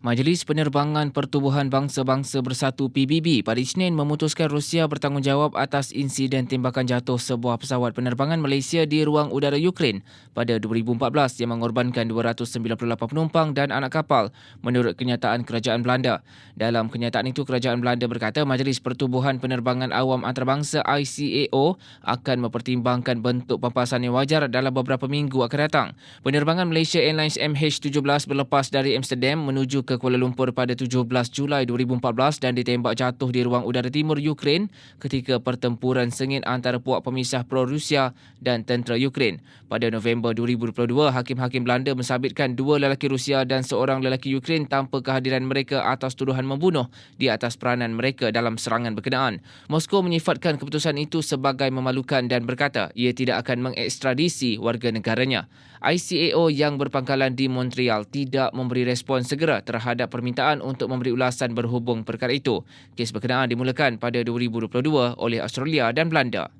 Majlis Penerbangan Pertubuhan Bangsa-Bangsa Bersatu PBB pada Isnin memutuskan Rusia bertanggungjawab atas insiden tembakan jatuh sebuah pesawat penerbangan Malaysia di ruang udara Ukraine pada 2014 yang mengorbankan 298 penumpang dan anak kapal menurut kenyataan Kerajaan Belanda. Dalam kenyataan itu, Kerajaan Belanda berkata Majlis Pertubuhan Penerbangan Awam Antarabangsa ICAO akan mempertimbangkan bentuk pampasan yang wajar dalam beberapa minggu akan datang. Penerbangan Malaysia Airlines MH17 berlepas dari Amsterdam menuju ke Kuala Lumpur pada 17 Julai 2014 dan ditembak jatuh di ruang udara timur Ukraine ketika pertempuran sengit antara puak pemisah pro-Rusia dan tentera Ukraine. Pada November 2022, hakim-hakim Belanda mensabitkan dua lelaki Rusia dan seorang lelaki Ukraine tanpa kehadiran mereka atas tuduhan membunuh di atas peranan mereka dalam serangan berkenaan. Moskow menyifatkan keputusan itu sebagai memalukan dan berkata ia tidak akan mengekstradisi warga negaranya. ICAO yang berpangkalan di Montreal tidak memberi respon segera terhadap terhadap permintaan untuk memberi ulasan berhubung perkara itu. Kes berkenaan dimulakan pada 2022 oleh Australia dan Belanda.